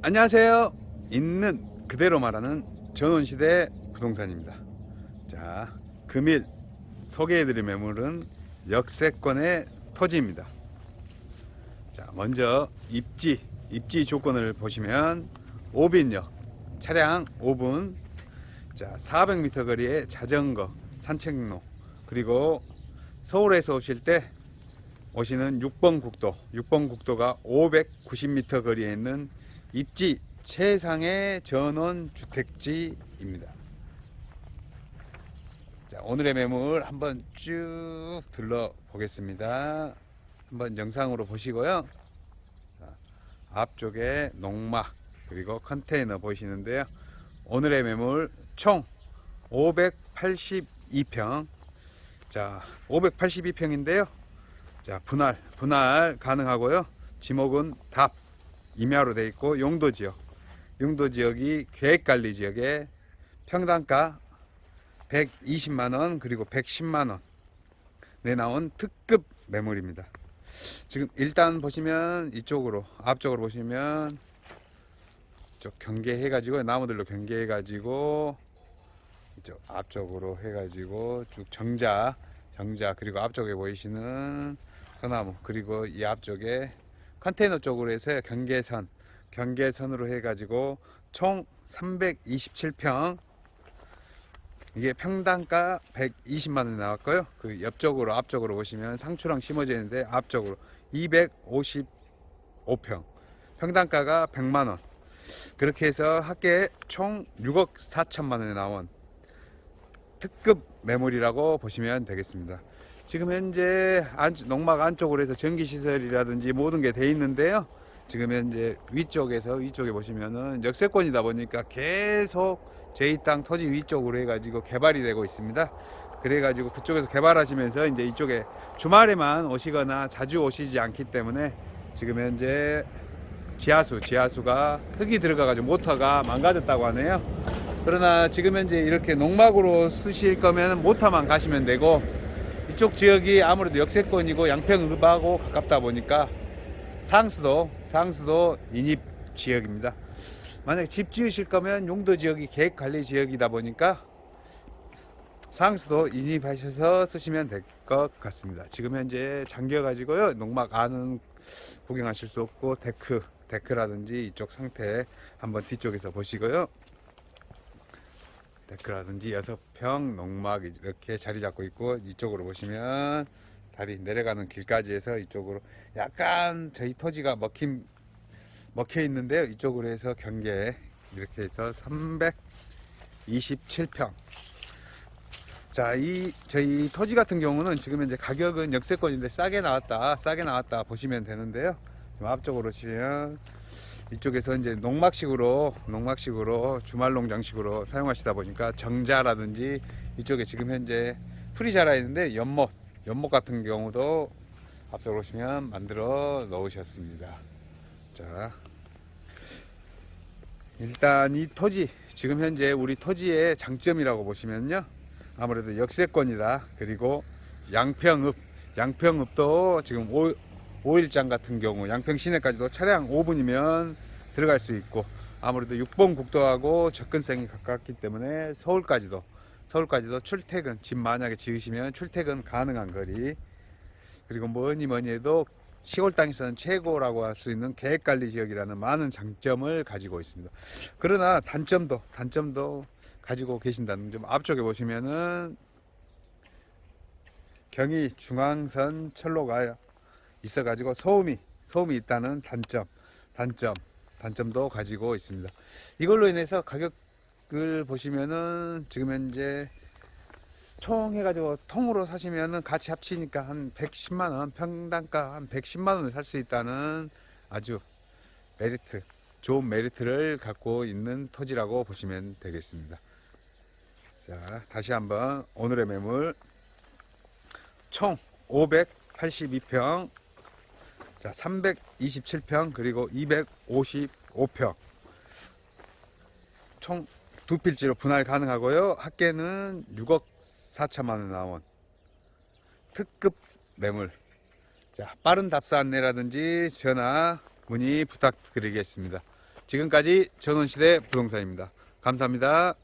안녕하세요. 있는 그대로 말하는 전원시대 부동산입니다. 자, 금일 소개해드릴 매물은 역세권의 토지입니다. 자, 먼저 입지, 입지 조건을 보시면 오빈역, 차량 5분, 자, 400m 거리의 자전거, 산책로, 그리고 서울에서 오실 때 오시는 6번 국도, 6번 국도가 590m 거리에 있는 입지 최상의 전원 주택지입니다. 자, 오늘의 매물 한번 쭉 둘러 보겠습니다. 한번 영상으로 보시고요. 자, 앞쪽에 농막 그리고 컨테이너 보이시는데요. 오늘의 매물 총 582평. 자, 582평인데요. 자, 분할, 분할 가능하고요. 지목은 답, 임야로 되어 있고 용도 지역. 용도 지역이 계획관리 지역에 평당가 120만 원 그리고 110만 원 내 나온 특급 매물입니다. 지금 일단 보시면 이쪽으로 앞쪽으로 보시면 이쪽 경계해 가지고 나무들로 경계해 가지고 이쪽 앞쪽으로 해 가지고 쭉 정자 정자 그리고 앞쪽에 보이시는 소나무 그리고 이 앞쪽에 컨테이너 쪽으로 해서 경계선 경계선으로 해 가지고 총 327평 이게 평당가 120만 원 나왔고요. 그 옆쪽으로 앞쪽으로 보시면 상추랑 심어져 있는데 앞쪽으로 255평 평당가가 100만 원 그렇게 해서 합계 총 6억 4천만 원에 나온 특급 매물이라고 보시면 되겠습니다. 지금 현재 안, 농막 안쪽으로 해서 전기 시설이라든지 모든 게 돼 있는데요. 지금 현재 위쪽에서 위쪽에 보시면은 역세권이다 보니까 계속 제2 땅 토지 위쪽으로 해가지고 개발이 되고 있습니다. 그래가지고 그쪽에서 개발하시면서 이제 이쪽에 주말에만 오시거나 자주 오시지 않기 때문에 지금 현재 지하수, 지하수가 흙이 들어가가지고 모터가 망가졌다고 하네요. 그러나 지금 현재 이렇게 농막으로 쓰실 거면 모터만 가시면 되고 이쪽 지역이 아무래도 역세권이고 양평읍하고 가깝다 보니까 상수도 상수도 인입 지역입니다. 만약에 집 지으실 거면 용도 지역이 계획 관리 지역이다 보니까 상수도 인입하셔서 쓰시면 될 것 같습니다. 지금 현재 잠겨 가지고요 농막 안은 구경하실 수 없고 데크 데크라든지 이쪽 상태 한번 뒤쪽에서 보시고요. 데크라든지 여섯 평 농막 이렇게 자리 잡고 있고 이쪽으로 보시면 다리 내려가는 길까지 해서 이쪽으로 약간 저희 토지가 먹힌 먹혀 있는데요. 이쪽으로 해서 경계 이렇게 해서 327평. 자, 이 저희 토지 같은 경우는 지금 현재 가격은 역세권인데 싸게 나왔다, 싸게 나왔다 보시면 되는데요. 지금 앞쪽으로 보시면 이쪽에서 이제 농막식으로 농막식으로 주말 농장식으로 사용하시다 보니까 정자라든지 이쪽에 지금 현재 풀이 자라 있는데 연못 연못 같은 경우도 앞쪽으로 오시면 만들어 놓으셨습니다. 자, 일단 이 토지 지금 현재 우리 토지의 장점이라고 보시면요. 아무래도 역세권이다. 그리고 양평읍 양평읍도 지금 오, 5일장 같은 경우 양평 시내까지도 차량 5분이면 들어갈 수 있고 아무래도 6번 국도하고 접근성이 가깝기 때문에 서울까지도 서울까지도 출퇴근 집 만약에 지으시면 출퇴근 가능한 거리 그리고 뭐니 뭐니 해도 시골 땅에서는 최고라고 할 수 있는 계획관리 지역이라는 많은 장점을 가지고 있습니다. 그러나 단점도 단점도 가지고 계신다는 점 앞쪽에 보시면은 경의 중앙선 철로가 있어가지고 소음이 소음이 있다는 단점 단점 단점도 가지고 있습니다. 이걸로 인해서 가격을 보시면은 지금 현재 총 해가지고 통으로 사시면은 같이 합치니까 한 110만 원 평당가 한 110만 원을 살 수 있다는 아주 메리트 좋은 메리트를 갖고 있는 토지라고 보시면 되겠습니다. 자 다시 한번 오늘의 매물 총 582평 자 327평 그리고 255평 총 두 필지로 분할 가능하고요. 합계는 6억 4천만 원 나온 특급 매물. 자, 빠른 답사 안내라든지 전화 문의 부탁드리겠습니다. 지금까지 전원시대 부동산입니다. 감사합니다.